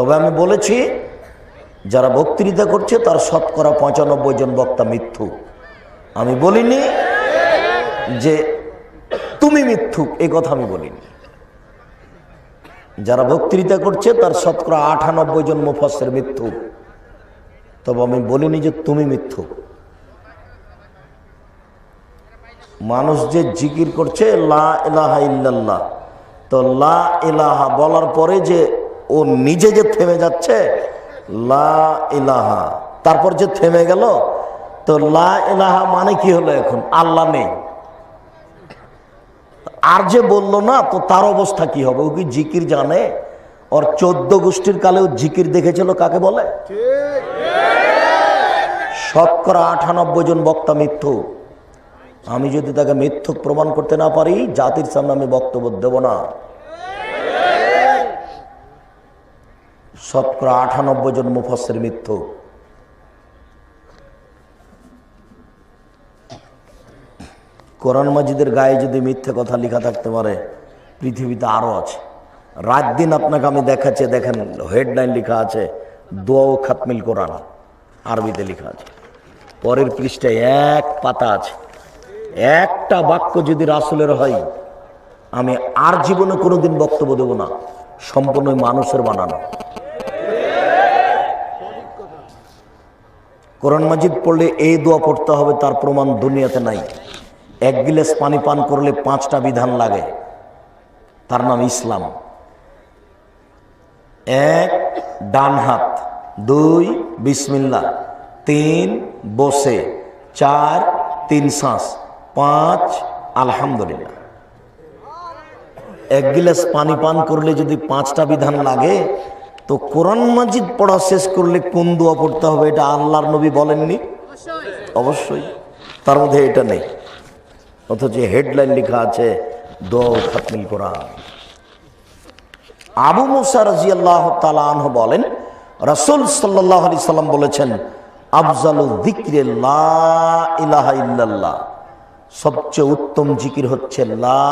তবে আমি বলেছি, যারা বক্তৃতা করছে তার শতকরা পঁচানব্বই জন বক্তা মিথ্যু। আমি বলিনি যে তুমি মিথ্যুক এই কথা আমি বলিনি। যারা বক্তৃতা করছে তার শতকরা আটানব্বই জন মুফাসের মৃত্যু তবে আমি বলিনি যে তুমি মিথ্যু। মানুষ যে জিকির করছে, লা এলাহা ইল্লাল্লাহ, তো লা এলাহা বলার পরে যে ও নিজে যে থেমে যাচ্ছে, লা ইলাহা। তারপর যে থেমে গেল, তো লা ইলাহা মানে কি হলো এখন? আল্লাহ নেই। আর যে বলল না, তো তার অবস্থা কি হবে? ও কি জিকির জানে? ওর চোদ্দ গোষ্ঠীর কালেও জিকির দেখেছিল কাকে বলে? শতকরা আটানব্বই জন বক্তা মিথ্যু। আমি যদি তাকে মিথ্যুক প্রমাণ করতে না পারি, জাতির সামনে আমি বক্তব্য দেব না। শতকরা আটানব্বই জন মুফসের মিথ্যু কোরআন মাজিদের গায়ে যদি মিথ্যে কথা লেখা থাকতে পারে, পৃথিবীতে আরও আছে। রাত দিন আপনাকে আমি দেখাচ্ছি, দেখেন হেডলাইন লেখা আছে, দোয়া ও খাতমিল কোরআন আরবিতে লেখা আছে। পরের পৃষ্ঠায় এক পাতা আছে। একটা বাক্য যদি রাসুলের হয়, আমি আর জীবনে কোনোদিন বক্তব্য দেব না। সম্পূর্ণ মানুষের বানানো। কোরআন মাজিদ পড়লে এই দোয়া পড়তে হবে, তার প্রমাণ দুনিয়াতে নাই। এক গিলাস পানি পান করলে পাঁচটা বিধান লাগে। তার নাম ইসলাম। এক, ডান হাত। দুই বিসমিল্লা তিন, বসে। চার, তিন শ্বাস। পাঁচ, আলহামদুলিল্লাহ। এক গিলাস পানি পান করলে যদি পাঁচটা বিধান লাগে তো কোরআন মাজিদ পড়া শেষ করলে কোন দোয়া পড়তে হবে, এটা আল্লাহর নবী বলেননি? অবশ্যই। তার মধ্যে এটা নেই। অথচ হেডলাইন লেখা আছে কোরআন আবু তালাহ বলেন, রসুল সাল্লাহ আলি সাল্লাম বলেছেন সবচেয়ে উত্তম জিকির হচ্ছে লা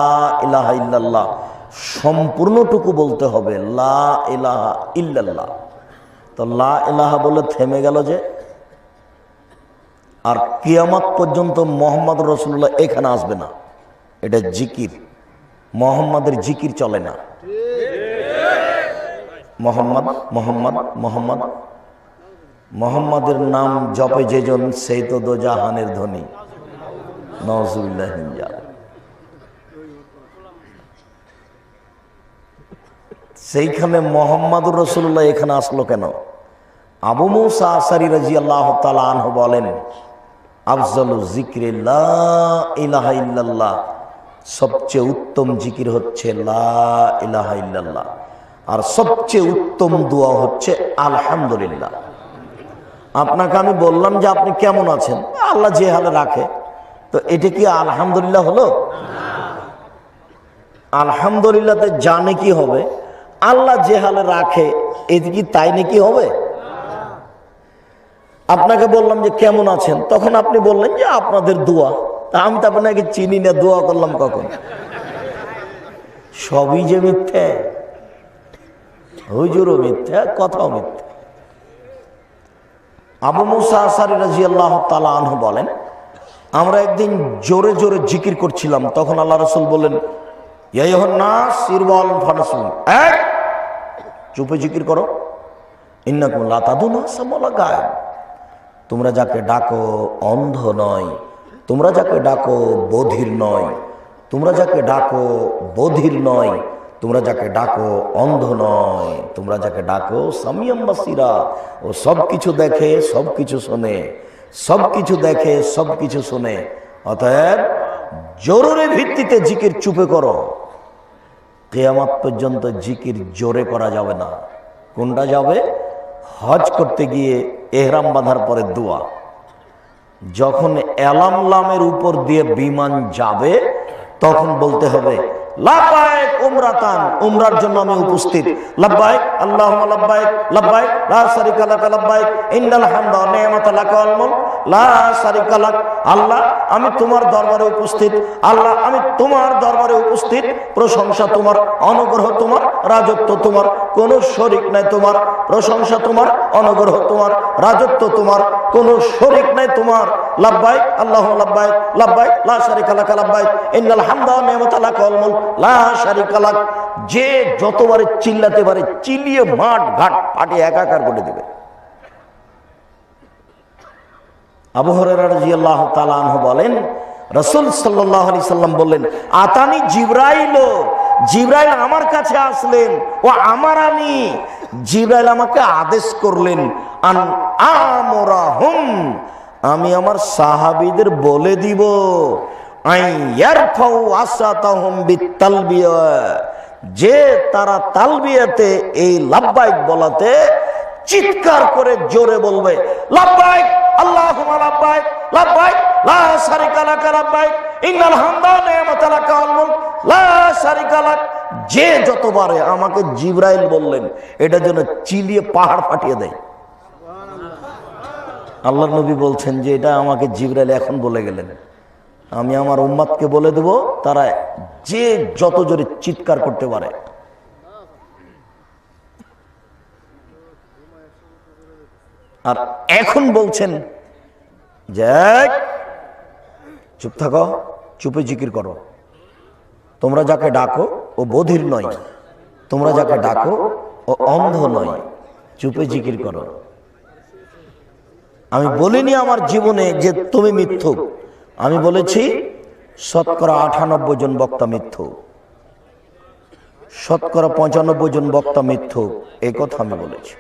ইলাহা ইল্লাল্লাহ। সম্পূর্ণটুকু বলতে হবে, লা ইলাহা ইল্লাল্লাহ। তো লা ইলাহা বলে থেমে গেল যে, আর কিয়ামত পর্যন্ত মোহাম্মদ রসুল্লাহ এখানে আসবে না। এটা জিকির। মোহাম্মদের জিকির চলে না। মোহাম্মদ মোহাম্মদ মোহাম্মদ। মোহাম্মদের নাম জপে যেজন, সেই তো দো জাহানের ধ্বনি নজরুল্লাহ সেইখানে মোহাম্মদুর রসুল্লাহ এখানে আসলো কেন? আবু মৌসা আসারি রাজি আল্লাহ তালাহ বলেন, আফজল ইল্লাল্লাহ, সবচেয়ে উত্তম জিকির হচ্ছে লা ইলাহা ইল্লাল্লাহ, আর সবচেয়ে উত্তম দোয়া হচ্ছে আলহামদুলিল্লাহ। আপনাকে আমি বললাম যে আপনি কেমন আছেন? আল্লাহ যে হালে রাখে। তো এটা কি আলহামদুলিল্লাহ হলো? আলহামদুলিল্লাহতে জানে কি হবে? আল্লাহ যে হালে রাখে এটি কি তাই নাকি হবে? আপনাকে বললাম যে, কেমন আছেন? তখন আপনি বললেন যে, আপনাদের দোয়া। তা আমি তো আপনাকে চিনি না, দোয়া করলাম কখন? সবই যে মিথ্যে। হুজুরও মিথ্যে, কথাও মিথ্যে। আবু মুসা আসারি রাজি আল্লাহ তালা আনহু বলেন, আমরা একদিন জোরে জোরে জিকির করছিলাম, তখন আল্লাহ রসুল বললেন চুপে জিকির করো। ইন্নাকুম তোমরা যাকে ডাকো অন্ধ নয়, তোমরা যাকে ডাকো বধির নয়, তোমরা যাকে ডাকো বধির নয়, তোমরা যাকে ডাকো অন্ধ নয়, তোমরা যাকে ডাকো সামিয়াম বাসিরা। ও সব কিছু দেখে সব কিছু শোনে সব কিছু দেখে সব কিছু শোনে। অতএব জরুরি ভিত্তিতে জিকির চুপে করো। কেয়ামাত পর্যন্ত জিকির জোরে করা যাবে না। কোনটা যাবে? হজ করতে গিয়ে এহরাম বাঁধার পরে দোয়া। যখন এলাম লামের উপর দিয়ে বিমান যাবে, তখন বলতে হবে উমরাতান, উমরার জন্য আমি উপস্থিত। লাব্বাইক আল্লাহুম্মা লাব্বাইক লাব্বাইক লা শারিকা লাকা লাব্বাইক ইন্নাল হামদা ওয়া নি'মাতা লাকা ওয়াল মুলক। আল্লাহ, আমি তোমার দরবারে উপস্থিত। আল্লাহ, আমি তোমার দরবারে উপস্থিত। প্রশংসা তোমার, অনুগ্রহ তোমার, রাজত্ব তোমার। কোন শরিক নাই তোমার, প্রশংসা তোমার, অনুগ্রহ তোমার, রাজত্ব তোমার। কোন শরিক নাই তোমার। লাব্বাই আল্লাহ লাব্বাই লাব্বাই লা শারিকা লাক লাব্বাই ইন্নাল হামদা ওয়া নি'মাতা লাক লা শারিকা লাক। যে যতবারে চিল্লাতে পারে চিল্লিয়ে মাঠ ঘাট ফাটিয়ে একাকার করে দেবে। আবু হুরায়রা রাদিয়াল্লাহু বলেন, রাসূল সাল্লাল্লাহু আলাইহি সাল্লাম বললেন, আতানি জিবরাইল জিবরাইল আমার কাছে আসলেন, ও আমার আমি। জিবরাইল আমাকে আদেশ করলেন, আন আমরাহুম, আমি আমার সাহাবিদের বলে দিব যে তারা তালবিয়াতে এই লাব্বাইক বলাতে চিৎকার করে জোরে বলবে, লাব্বাইক লাব্বাইক লা লা যে যতবারে আমাকে জিবরাইল বললেন, এটা যেন চিলিয়ে পাহাড় ফাটিয়ে দেয়। আল্লাহ নবী বলছেন যে এটা আমাকে জিবরাইল এখন বলে গেলেন। আমি আমার উম্মাদকে বলে দেব, তারা যে যত জোরে চিৎকার করতে পারে আর এখন বলছেন যে চুপ থাকো, চুপে জিকির করো। তোমরা যাকে ডাকো, ও বধির নয়। তোমরা যাকে ডাকো, ও অন্ধ নয়। চুপে জিকির করো। আমি বলিনি আমার জীবনে যে তুমি মিথ্যুক। আমি বলেছি, শতকরা আটানব্বই জন বক্তা মিথ্যুক। শতকরা পঁচানব্বই জন বক্তা মিথ্যুক। এই কথা আমি বলেছি।